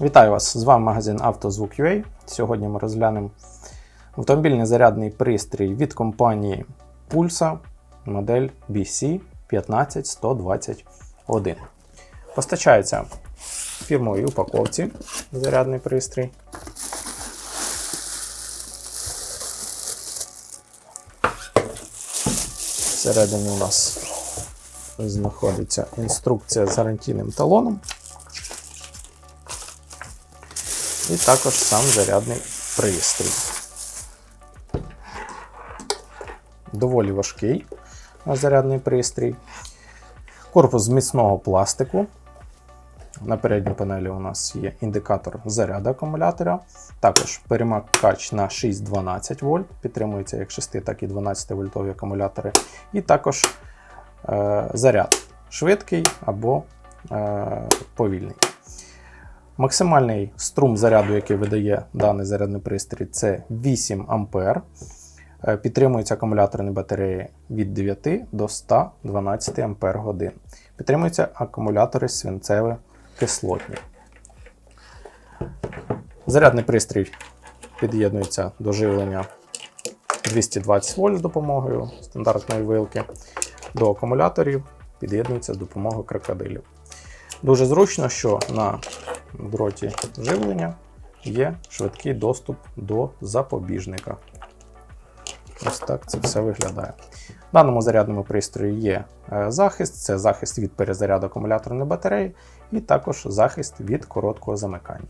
Вітаю вас! З вами магазин «Автозвук.UA». Сьогодні ми розглянемо автомобільний зарядний пристрій від компанії Pulsa модель BC 15121. Постачається в фірмовій упаковці зарядний пристрій. Всередині у нас знаходиться інструкція з гарантійним талоном. І також сам зарядний пристрій. Доволі важкий зарядний пристрій. Корпус з міцного пластику. На передній панелі у нас є індикатор заряду акумулятора. Також перемикач на 6-12 вольт, підтримується як 6, так і 12 вольтові акумулятори. І також е, заряд швидкий або е, повільний. Максимальний струм заряду, який видає даний зарядний пристрій, це 8 А. Е, Підтримуються акумуляторні батареї від 9 до 112 Ампер годин. Підтримуються акумулятори свинцеве кислотні. Зарядний пристрій під'єднується до живлення 220 вольт з допомогою стандартної вилки. До акумуляторів під'єднується з допомогою крокодилів. Дуже зручно, що на дроті живлення є швидкий доступ до запобіжника. Ось так це все виглядає. В даному зарядному пристрої є е, захист, це захист від перезаряду акумуляторної батареї, і також захист від короткого замикання.